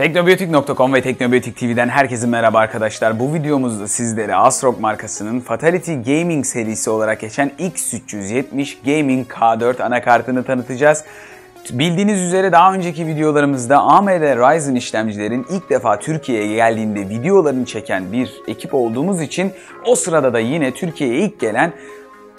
Teknobiyotik.com ve Teknobiyotik TV'den herkese merhaba arkadaşlar. Bu videomuzda sizlere Asrock markasının Fatality Gaming serisi olarak geçen X370 Gaming K4 anakartını tanıtacağız. Bildiğiniz üzere daha önceki videolarımızda AMD Ryzen işlemcilerin ilk defa Türkiye'ye geldiğinde videolarını çeken bir ekip olduğumuz için o sırada da yine Türkiye'ye ilk gelen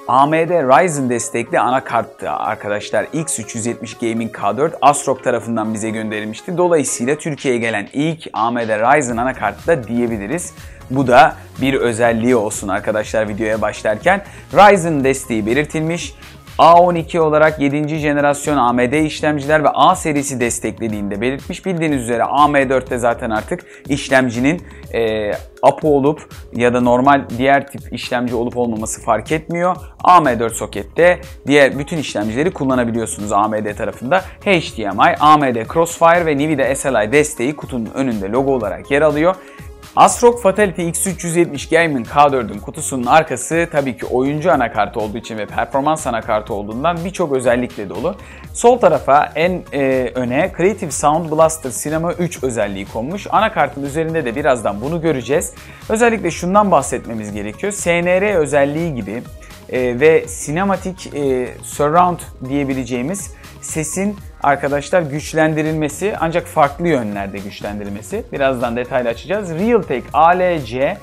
AMD Ryzen destekli anakarttı arkadaşlar. X370 Gaming K4 ASRock tarafından bize gönderilmişti. Dolayısıyla Türkiye'ye gelen ilk AMD Ryzen anakartı da diyebiliriz. Bu da bir özelliği olsun arkadaşlar videoya başlarken. Ryzen desteği belirtilmiş. A12 olarak 7. jenerasyon AMD işlemciler ve A serisi desteklediğinde belirtmiş. Bildiğiniz üzere AM4'te zaten artık işlemcinin e, APO olup ya da normal diğer tip işlemci olup olmaması fark etmiyor. AM4 sokette diğer bütün işlemcileri kullanabiliyorsunuz AMD tarafında. HDMI, AMD Crossfire ve Nvidia SLI desteği kutunun önünde logo olarak yer alıyor. ASRock Fatality X370 Gaming K4'ün kutusunun arkası tabii ki oyuncu anakartı olduğu için ve performans anakartı olduğundan birçok özellikle dolu. Sol tarafa en e, öne Creative Sound Blaster Cinema 3 özelliği konmuş. Anakartın üzerinde de birazdan bunu göreceğiz. Özellikle şundan bahsetmemiz gerekiyor. SNR özelliği gibi e, ve sinematik e, surround diyebileceğimiz sesin arkadaşlar güçlendirilmesi ancak farklı yönlerde güçlendirilmesi. Birazdan detaylı açacağız. Realtek ALC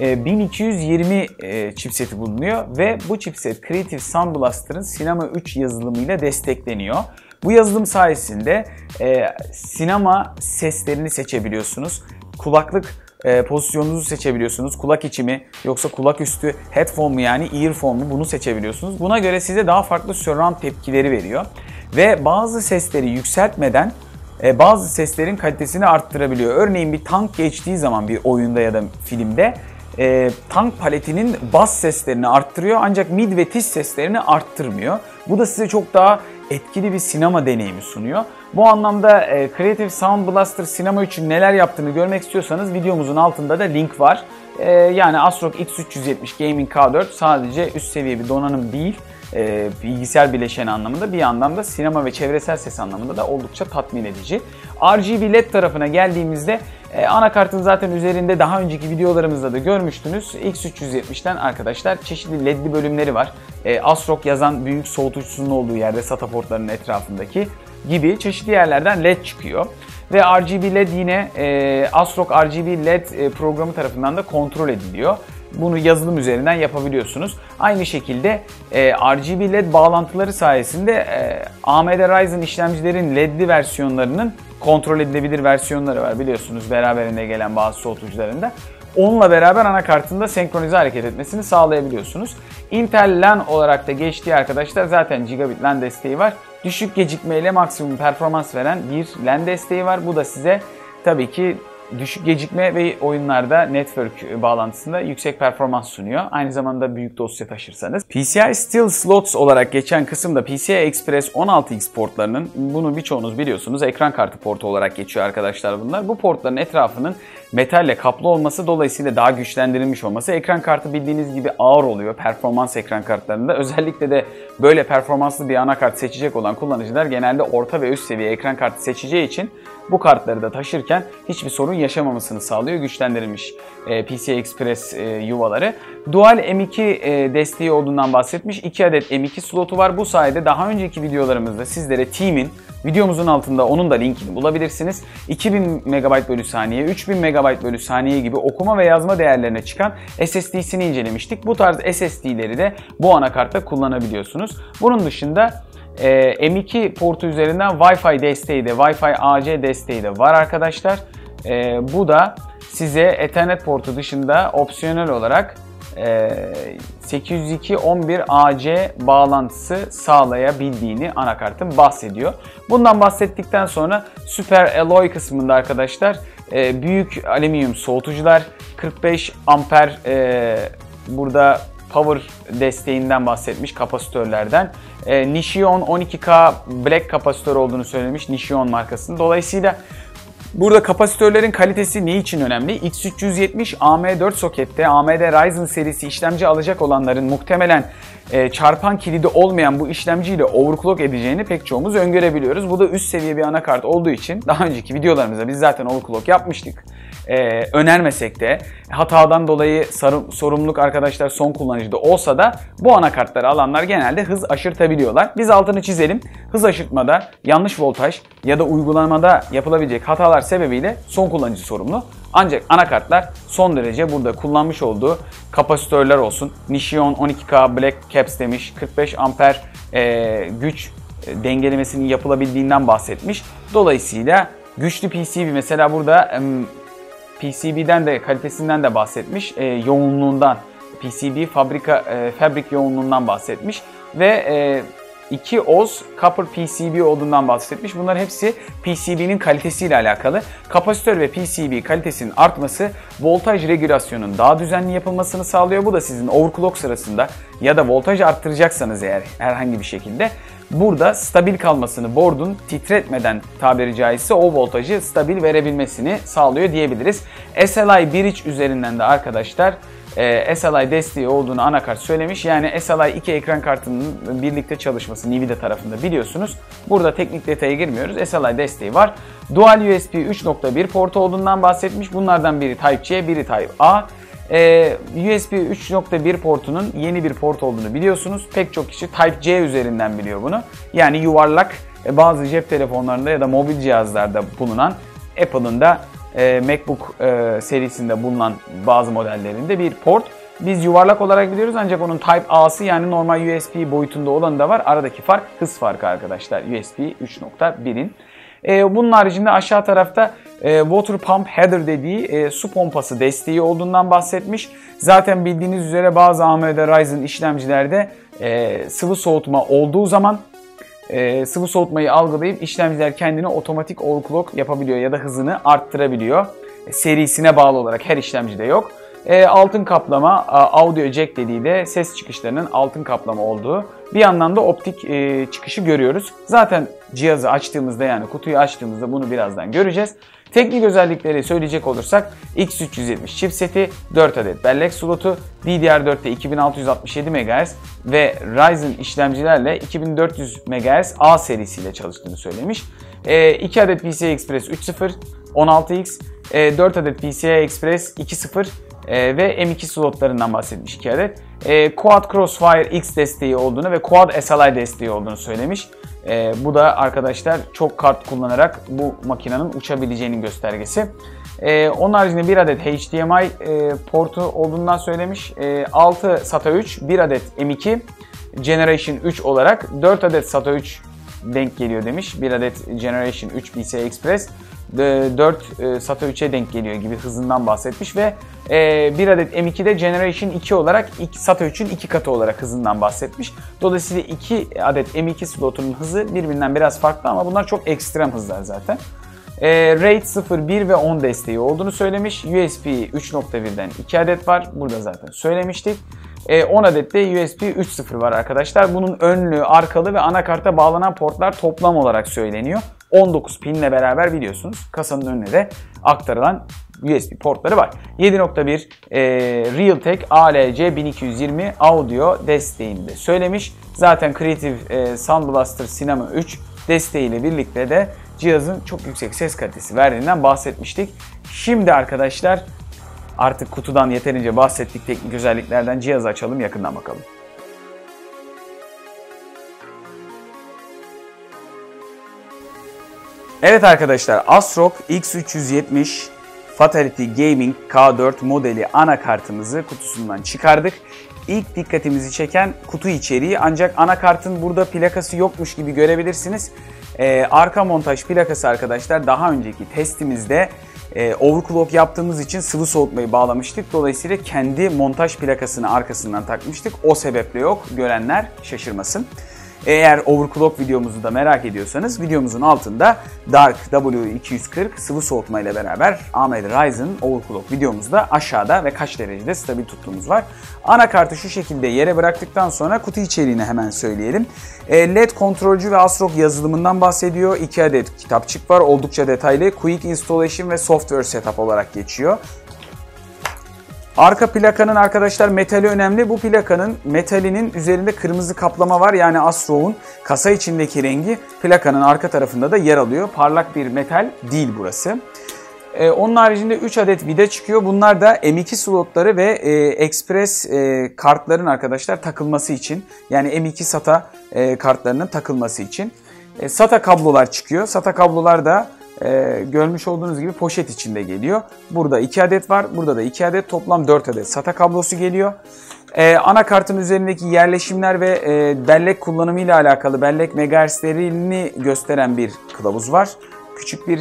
1220 e, chipseti bulunuyor ve bu chipset Creative Sound Blaster'ın Cinema 3 yazılımıyla destekleniyor. Bu yazılım sayesinde e, sinema seslerini seçebiliyorsunuz. Kulaklık e, pozisyonunuzu seçebiliyorsunuz. Kulak içi mi yoksa kulak üstü headphone mu yani earphone mu bunu seçebiliyorsunuz. Buna göre size daha farklı surround tepkileri veriyor. Ve bazı sesleri yükseltmeden e, bazı seslerin kalitesini arttırabiliyor. Örneğin bir tank geçtiği zaman bir oyunda ya da filmde e, tank paletinin bas seslerini arttırıyor ancak mid ve tiz seslerini arttırmıyor. Bu da size çok daha etkili bir sinema deneyimi sunuyor. Bu anlamda e, Creative Sound Blaster Sinema için neler yaptığını görmek istiyorsanız videomuzun altında da link var. E, yani ASRock X370 Gaming K4 sadece üst seviye bir donanım değil, e, bilgisayar bileşeni anlamında bir yandan da sinema ve çevresel ses anlamında da oldukça tatmin edici. RGB LED tarafına geldiğimizde e, anakartın zaten üzerinde daha önceki videolarımızda da görmüştünüz. X370'ten arkadaşlar çeşitli LED'li bölümleri var. E, ASRock yazan büyük soğutucusunun olduğu yerde SATA portlarının etrafındaki gibi çeşitli yerlerden LED çıkıyor. Ve RGB LED yine e, ASRock RGB LED e, programı tarafından da kontrol ediliyor. Bunu yazılım üzerinden yapabiliyorsunuz. Aynı şekilde e, RGB LED bağlantıları sayesinde e, AMD Ryzen işlemcilerin LED'li versiyonlarının kontrol edilebilir versiyonları var biliyorsunuz beraberinde gelen bazı soğutucularında. Onunla beraber anakartında senkronize hareket etmesini sağlayabiliyorsunuz. Intel LAN olarak da geçtiği arkadaşlar zaten gigabit LAN desteği var. Düşük gecikmeyle maksimum performans veren bir LAN desteği var. Bu da size tabii ki düşük gecikme ve oyunlarda network bağlantısında yüksek performans sunuyor. Aynı zamanda büyük dosya taşırsanız. PCI Still Slots olarak geçen kısımda PCI Express 16X portlarının bunu birçoğunuz biliyorsunuz ekran kartı portu olarak geçiyor arkadaşlar bunlar. Bu portların etrafının metalle kaplı olması dolayısıyla daha güçlendirilmiş olması. Ekran kartı bildiğiniz gibi ağır oluyor performans ekran kartlarında. Özellikle de böyle performanslı bir anakart seçecek olan kullanıcılar genelde orta ve üst seviye ekran kartı seçeceği için bu kartları da taşırken hiçbir sorun yaşamamasını sağlıyor güçlendirilmiş e, PCI Express e, yuvaları. Dual M2 e, desteği olduğundan bahsetmiş. 2 adet M2 slotu var. Bu sayede daha önceki videolarımızda sizlere Team'in videomuzun altında onun da linkini bulabilirsiniz. 2000 MB bölü saniye, 3000 MB bölü saniye gibi okuma ve yazma değerlerine çıkan SSD'sini incelemiştik. Bu tarz SSD'leri de bu anakartta kullanabiliyorsunuz. Bunun dışında e, M2 portu üzerinden Wi-Fi desteği de, Wi-Fi AC desteği de var arkadaşlar. E, bu da size Ethernet portu dışında opsiyonel olarak 802.11ac e, bağlantısı sağlayabildiğini anakartın bahsediyor. Bundan bahsettikten sonra Super Alloy kısmında arkadaşlar e, büyük alüminyum soğutucular 45 amper e, burada power desteğinden bahsetmiş kapasitörlerden. Nishion 12K Black kapasitör olduğunu söylemiş Nishion markasının. Dolayısıyla Burada kapasitörlerin kalitesi ne için önemli? X370 AM4 sokette AMD Ryzen serisi işlemci alacak olanların muhtemelen e, çarpan kilidi olmayan bu işlemciyle overclock edeceğini pek çoğumuz öngörebiliyoruz. Bu da üst seviye bir anakart olduğu için daha önceki videolarımızda biz zaten overclock yapmıştık e, önermesek de hatadan dolayı sarı, sorumluluk arkadaşlar son kullanıcıda olsa da bu anakartları alanlar genelde hız aşırtabiliyorlar. Biz altını çizelim. Hız aşırtmada yanlış voltaj ya da uygulamada yapılabilecek hatalar sebebiyle son kullanıcı sorumlu. Ancak anakartlar son derece burada kullanmış olduğu kapasitörler olsun. Nishion 12K Black Caps demiş. 45 amper e, güç e, dengelemesinin yapılabildiğinden bahsetmiş. Dolayısıyla güçlü PCB mesela burada PCB'den de kalitesinden de bahsetmiş. E, yoğunluğundan, PCB fabrika e, fabrik yoğunluğundan bahsetmiş ve e, 2 oz copper PCB olduğundan bahsetmiş. Bunlar hepsi PCB'nin kalitesiyle alakalı. Kapasitör ve PCB kalitesinin artması voltaj regülasyonun daha düzenli yapılmasını sağlıyor. Bu da sizin overclock sırasında ya da voltaj arttıracaksanız eğer herhangi bir şekilde burada stabil kalmasını, board'un titretmeden tabiri caizse o voltajı stabil verebilmesini sağlıyor diyebiliriz. SLI 1.3 üzerinden de arkadaşlar e, SLI desteği olduğunu anakart söylemiş. Yani SLI 2 ekran kartının birlikte çalışması Nvidia tarafında biliyorsunuz. Burada teknik detaya girmiyoruz. SLI desteği var. Dual USB 3.1 portu olduğundan bahsetmiş. Bunlardan biri Type-C, biri Type-A. Ee, USB 3.1 portunun yeni bir port olduğunu biliyorsunuz. Pek çok kişi Type-C üzerinden biliyor bunu. Yani yuvarlak e, bazı cep telefonlarında ya da mobil cihazlarda bulunan Apple'ın da e, MacBook e, serisinde bulunan bazı modellerinde bir port. Biz yuvarlak olarak biliyoruz ancak onun Type A'sı yani normal USB boyutunda olanı da var. Aradaki fark hız farkı arkadaşlar USB 3.1'in. E, bunun haricinde aşağı tarafta e, Water Pump Header dediği e, su pompası desteği olduğundan bahsetmiş. Zaten bildiğiniz üzere bazı AMD Ryzen işlemcilerde e, sıvı soğutma olduğu zaman sıvı soğutmayı algılayıp işlemciler kendini otomatik overclock yapabiliyor ya da hızını arttırabiliyor. Serisine bağlı olarak her işlemcide yok. Altın kaplama, audio jack dediği de ses çıkışlarının altın kaplama olduğu. Bir yandan da optik çıkışı görüyoruz. Zaten cihazı açtığımızda yani kutuyu açtığımızda bunu birazdan göreceğiz. Teknik özellikleri söyleyecek olursak X370 chipseti, 4 adet bellek slotu, DDR4'te 2667 MHz ve Ryzen işlemcilerle 2400 MHz A serisiyle çalıştığını söylemiş. 2 adet PCI Express 3.0, 16X, 4 adet PCI Express 2.0 e, ve M2 slotlarından bahsetmiş 2 adet. E, Quad Crossfire X desteği olduğunu ve Quad SLI desteği olduğunu söylemiş. E, bu da arkadaşlar çok kart kullanarak bu makinenin uçabileceğinin göstergesi. E, onun haricinde bir adet HDMI e, portu olduğundan söylemiş. E, 6 SATA 3, 1 adet M2 Generation 3 olarak 4 adet SATA 3 denk geliyor demiş. 1 adet Generation 3 PCI Express 4 e, SATA 3'e denk geliyor gibi hızından bahsetmiş ve e, bir adet M2'de Generation 2 olarak SATA 3'ün 2 katı olarak hızından bahsetmiş. Dolayısıyla 2 adet M2 slotunun hızı birbirinden biraz farklı ama bunlar çok ekstrem hızlar zaten. E, RAID 0, 1 ve 10 desteği olduğunu söylemiş. USB 3.1'den 2 adet var. Burada zaten söylemiştik. 10 adet de USB 3.0 var arkadaşlar. Bunun önlü, arkalı ve anakarta bağlanan portlar toplam olarak söyleniyor. 19 pinle beraber biliyorsunuz kasanın önüne de aktarılan USB portları var. 7.1 e, Realtek ALC 1220 audio desteğini de söylemiş. Zaten Creative e, Sound Blaster Cinema 3 desteğiyle birlikte de cihazın çok yüksek ses kalitesi verdiğinden bahsetmiştik. Şimdi arkadaşlar artık kutudan yeterince bahsettik teknik özelliklerden cihazı açalım yakından bakalım. Evet arkadaşlar ASRock X370 Fatality Gaming K4 modeli anakartımızı kutusundan çıkardık. İlk dikkatimizi çeken kutu içeriği ancak anakartın burada plakası yokmuş gibi görebilirsiniz. Ee, arka montaj plakası arkadaşlar daha önceki testimizde e, overclock yaptığımız için sıvı soğutmayı bağlamıştık. Dolayısıyla kendi montaj plakasını arkasından takmıştık. O sebeple yok. Görenler şaşırmasın. Eğer overclock videomuzu da merak ediyorsanız videomuzun altında Dark W240 sıvı soğutma ile beraber AMD Ryzen overclock videomuzda aşağıda ve kaç derecede stabil tuttuğumuz var. Anakartı şu şekilde yere bıraktıktan sonra kutu içeriğini hemen söyleyelim. E, LED kontrolcü ve ASRock yazılımından bahsediyor. 2 adet kitapçık var. Oldukça detaylı. Quick Installation ve Software Setup olarak geçiyor. Arka plakanın arkadaşlar metali önemli. Bu plakanın metalinin üzerinde kırmızı kaplama var. Yani Astro'nun kasa içindeki rengi plakanın arka tarafında da yer alıyor. Parlak bir metal değil burası. Ee, onun haricinde 3 adet vida çıkıyor. Bunlar da M2 slotları ve e, Express e, kartların arkadaşlar takılması için. Yani M2 SATA e, kartlarının takılması için. E, SATA kablolar çıkıyor. SATA kablolar da e, görmüş olduğunuz gibi poşet içinde geliyor. Burada 2 adet var. Burada da 2 adet. Toplam 4 adet SATA kablosu geliyor. Ee, anakartın üzerindeki yerleşimler ve e, bellek kullanımı ile alakalı bellek megahertzlerini gösteren bir kılavuz var. Küçük bir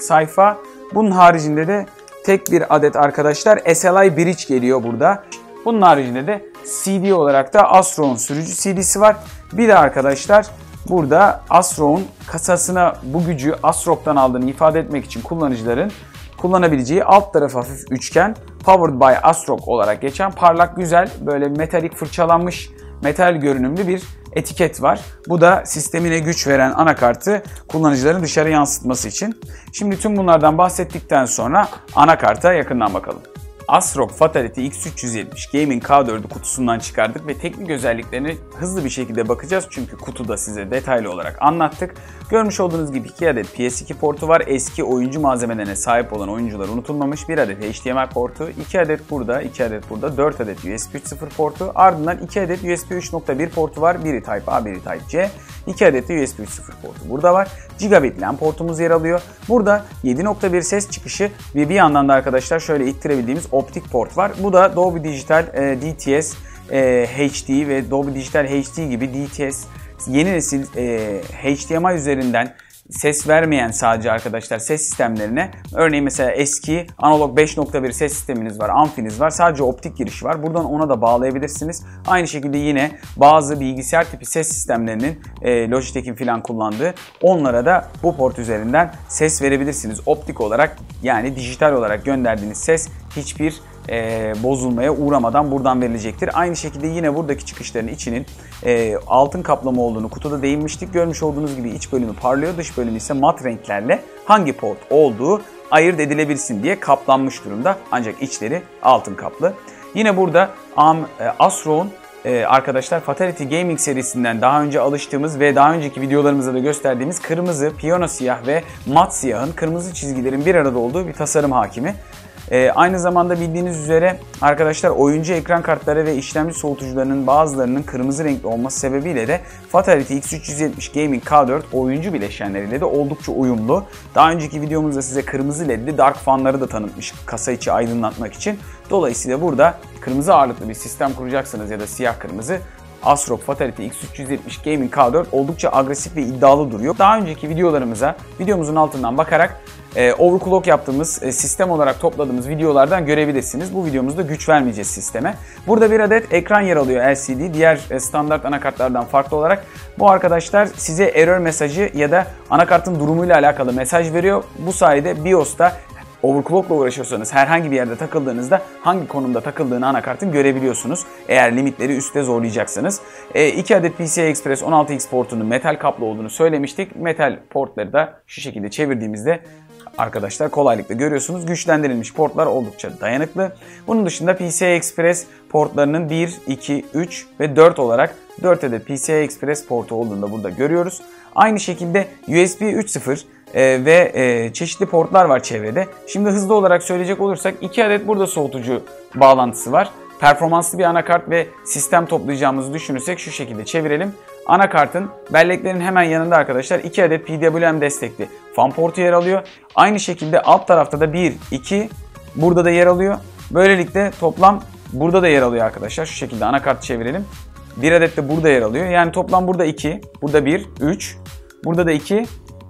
sayfa. Bunun haricinde de tek bir adet arkadaşlar SLI Bridge geliyor burada. Bunun haricinde de CD olarak da Astro'nun sürücü CD'si var. Bir de arkadaşlar burada Astro'nun kasasına bu gücü Asrock'tan aldığını ifade etmek için kullanıcıların kullanabileceği alt tarafı hafif üçgen Powered by Asrock olarak geçen parlak güzel böyle metalik fırçalanmış metal görünümlü bir etiket var. Bu da sistemine güç veren anakartı kullanıcıların dışarı yansıtması için. Şimdi tüm bunlardan bahsettikten sonra anakarta yakından bakalım. ASRock Fatality X370 Gaming K4'ü kutusundan çıkardık ve teknik özelliklerine hızlı bir şekilde bakacağız. Çünkü kutuda size detaylı olarak anlattık. Görmüş olduğunuz gibi 2 adet PS2 portu var. Eski oyuncu malzemelerine sahip olan oyuncular unutulmamış. 1 adet HDMI portu, 2 adet burada, 2 adet burada, 4 adet USB 3.0 portu. Ardından 2 adet USB 3.1 portu var. Biri Type A, biri Type C. 2 adet de USB 3.0 portu burada var. Gigabit LAN portumuz yer alıyor. Burada 7.1 ses çıkışı ve bir yandan da arkadaşlar şöyle ittirebildiğimiz optik port var. Bu da Dolby Digital e, DTS e, HD ve Dolby Digital HD gibi DTS yeni nesil e, HDMI üzerinden ses vermeyen sadece arkadaşlar ses sistemlerine örneğin mesela eski analog 5.1 ses sisteminiz var, amfiniz var. Sadece optik girişi var. Buradan ona da bağlayabilirsiniz. Aynı şekilde yine bazı bilgisayar tipi ses sistemlerinin e, Logitech'in falan kullandığı onlara da bu port üzerinden ses verebilirsiniz. Optik olarak yani dijital olarak gönderdiğiniz ses hiçbir e, bozulmaya uğramadan buradan verilecektir. Aynı şekilde yine buradaki çıkışların içinin e, altın kaplama olduğunu kutuda değinmiştik. Görmüş olduğunuz gibi iç bölümü parlıyor, dış bölümü ise mat renklerle hangi port olduğu ayırt edilebilsin diye kaplanmış durumda. Ancak içleri altın kaplı. Yine burada Am, e, Asro'nun e, arkadaşlar Fatality Gaming serisinden daha önce alıştığımız ve daha önceki videolarımızda da gösterdiğimiz kırmızı, piyano siyah ve mat siyahın kırmızı çizgilerin bir arada olduğu bir tasarım hakimi. E, aynı zamanda bildiğiniz üzere arkadaşlar oyuncu ekran kartları ve işlemci soğutucularının bazılarının kırmızı renkli olması sebebiyle de Fatality X370 Gaming K4 oyuncu bileşenleriyle de oldukça uyumlu. Daha önceki videomuzda size kırmızı ledli Dark fanları da tanıtmış kasa içi aydınlatmak için. Dolayısıyla burada kırmızı ağırlıklı bir sistem kuracaksınız ya da siyah kırmızı ASRock Fatality X370 Gaming K4 oldukça agresif ve iddialı duruyor. Daha önceki videolarımıza videomuzun altından bakarak e, overclock yaptığımız e, sistem olarak topladığımız videolardan görebilirsiniz. Bu videomuzda güç vermeyeceğiz sisteme. Burada bir adet ekran yer alıyor LCD. Diğer e, standart anakartlardan farklı olarak bu arkadaşlar size error mesajı ya da anakartın durumuyla alakalı mesaj veriyor. Bu sayede BIOS'ta overclockla uğraşıyorsanız herhangi bir yerde takıldığınızda hangi konumda takıldığını anakartın görebiliyorsunuz. Eğer limitleri üstte zorlayacaksanız. E, 2 adet PCI Express 16X portunun metal kaplı olduğunu söylemiştik. Metal portları da şu şekilde çevirdiğimizde arkadaşlar kolaylıkla görüyorsunuz. Güçlendirilmiş portlar oldukça dayanıklı. Bunun dışında PCI Express portlarının 1, 2, 3 ve 4 olarak 4 adet PCI Express portu olduğunu da burada görüyoruz. Aynı şekilde USB 3.0 e, ve e, çeşitli portlar var çevrede. Şimdi hızlı olarak söyleyecek olursak 2 adet burada soğutucu bağlantısı var. Performanslı bir anakart ve sistem toplayacağımızı düşünürsek şu şekilde çevirelim. Anakartın belleklerin hemen yanında arkadaşlar 2 adet PWM destekli fan portu yer alıyor. Aynı şekilde alt tarafta da 1, 2 burada da yer alıyor. Böylelikle toplam burada da yer alıyor arkadaşlar. Şu şekilde anakart çevirelim. Bir adet de burada yer alıyor. Yani toplam burada 2, burada 1, 3, burada da 2,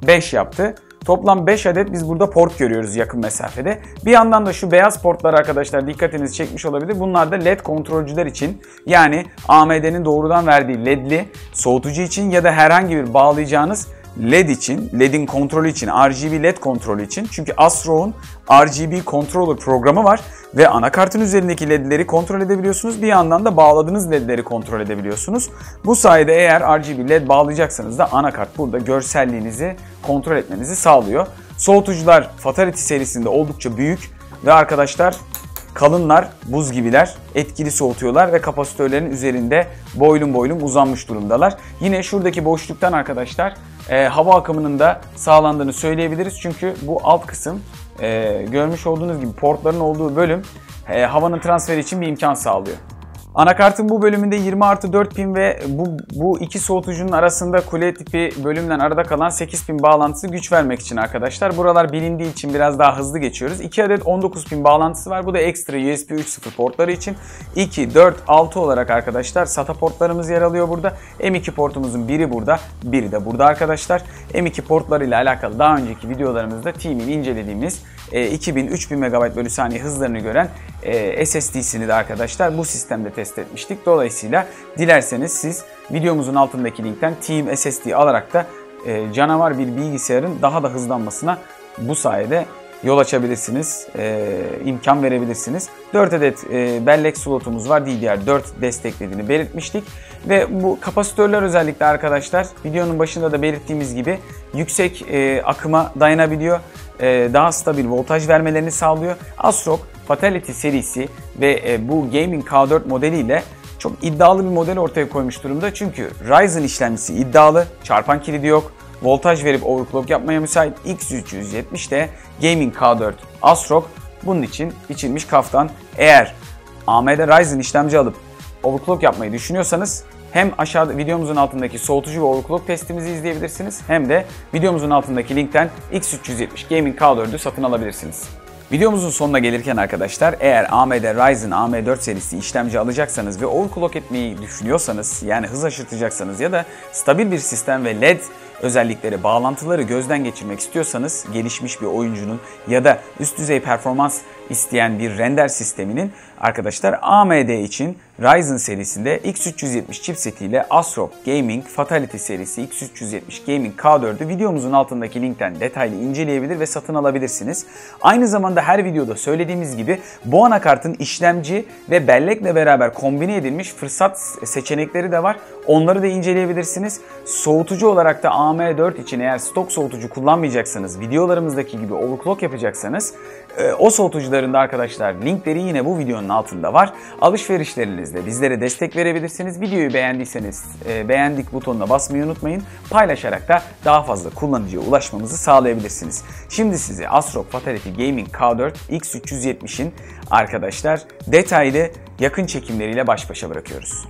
5 yaptı. Toplam 5 adet biz burada port görüyoruz yakın mesafede. Bir yandan da şu beyaz portlar arkadaşlar dikkatinizi çekmiş olabilir. Bunlar da LED kontrolcüler için yani AMD'nin doğrudan verdiği LED'li soğutucu için ya da herhangi bir bağlayacağınız LED için, LED'in kontrolü için, RGB LED kontrolü için. Çünkü ASRock'un RGB controller programı var ve anakartın üzerindeki LED'leri kontrol edebiliyorsunuz. Bir yandan da bağladığınız LED'leri kontrol edebiliyorsunuz. Bu sayede eğer RGB LED bağlayacaksanız da anakart burada görselliğinizi kontrol etmenizi sağlıyor. Soğutucular Fatality serisinde oldukça büyük ve arkadaşlar kalınlar, buz gibiler, etkili soğutuyorlar ve kapasitörlerin üzerinde boylum boylum uzanmış durumdalar. Yine şuradaki boşluktan arkadaşlar e, hava akımının da sağlandığını söyleyebiliriz. Çünkü bu alt kısım e, görmüş olduğunuz gibi portların olduğu bölüm e, havanın transferi için bir imkan sağlıyor. Anakartın bu bölümünde 20 artı 4 pin ve bu, bu iki soğutucunun arasında kule tipi bölümden arada kalan 8 pin bağlantısı güç vermek için arkadaşlar. Buralar bilindiği için biraz daha hızlı geçiyoruz. 2 adet 19 pin bağlantısı var. Bu da ekstra USB 3.0 portları için. 2, 4, 6 olarak arkadaşlar SATA portlarımız yer alıyor burada. M2 portumuzun biri burada, biri de burada arkadaşlar. M2 portlarıyla alakalı daha önceki videolarımızda Team'in incelediğimiz 2000-3000 MB bölü saniye hızlarını gören e, SSD'sini de arkadaşlar bu sistemde test etmiştik. Dolayısıyla dilerseniz siz videomuzun altındaki linkten Team SSD alarak da e, canavar bir bilgisayarın daha da hızlanmasına bu sayede yol açabilirsiniz, e, imkan verebilirsiniz. 4 adet e, bellek slotumuz var. DDR4 desteklediğini belirtmiştik. Ve bu kapasitörler özellikle arkadaşlar videonun başında da belirttiğimiz gibi yüksek e, akıma dayanabiliyor. E, daha stabil voltaj vermelerini sağlıyor. ASRock Fatality serisi ve e, bu Gaming K4 modeliyle çok iddialı bir model ortaya koymuş durumda. Çünkü Ryzen işlemcisi iddialı, çarpan kilidi yok, voltaj verip overclock yapmaya müsait X370'de Gaming K4 ASRock bunun için biçilmiş kaftan. Eğer AMD Ryzen işlemci alıp overclock yapmayı düşünüyorsanız hem aşağıda videomuzun altındaki soğutucu ve overclock testimizi izleyebilirsiniz hem de videomuzun altındaki linkten X370 Gaming K4'ü satın alabilirsiniz. Videomuzun sonuna gelirken arkadaşlar eğer AMD Ryzen AM4 serisi işlemci alacaksanız ve overclock etmeyi düşünüyorsanız yani hız aşırtacaksanız ya da stabil bir sistem ve LED özellikleri, bağlantıları gözden geçirmek istiyorsanız gelişmiş bir oyuncunun ya da üst düzey performans isteyen bir render sisteminin arkadaşlar AMD için Ryzen serisinde X370 chipsetiyle ASRock Gaming Fatality serisi X370 Gaming K4'ü videomuzun altındaki linkten detaylı inceleyebilir ve satın alabilirsiniz. Aynı zamanda her videoda söylediğimiz gibi bu anakartın işlemci ve bellekle beraber kombine edilmiş fırsat seçenekleri de var. Onları da inceleyebilirsiniz. Soğutucu olarak da AM4 için eğer stok soğutucu kullanmayacaksanız, videolarımızdaki gibi overclock yapacaksanız e, o soğutucuların da arkadaşlar linkleri yine bu videonun altında var. Alışverişlerinizde bizlere destek verebilirsiniz. Videoyu beğendiyseniz e, beğendik butonuna basmayı unutmayın. Paylaşarak da daha fazla kullanıcıya ulaşmamızı sağlayabilirsiniz. Şimdi size ASRock Fatality Gaming K4 X370'in arkadaşlar detaylı yakın çekimleriyle baş başa bırakıyoruz.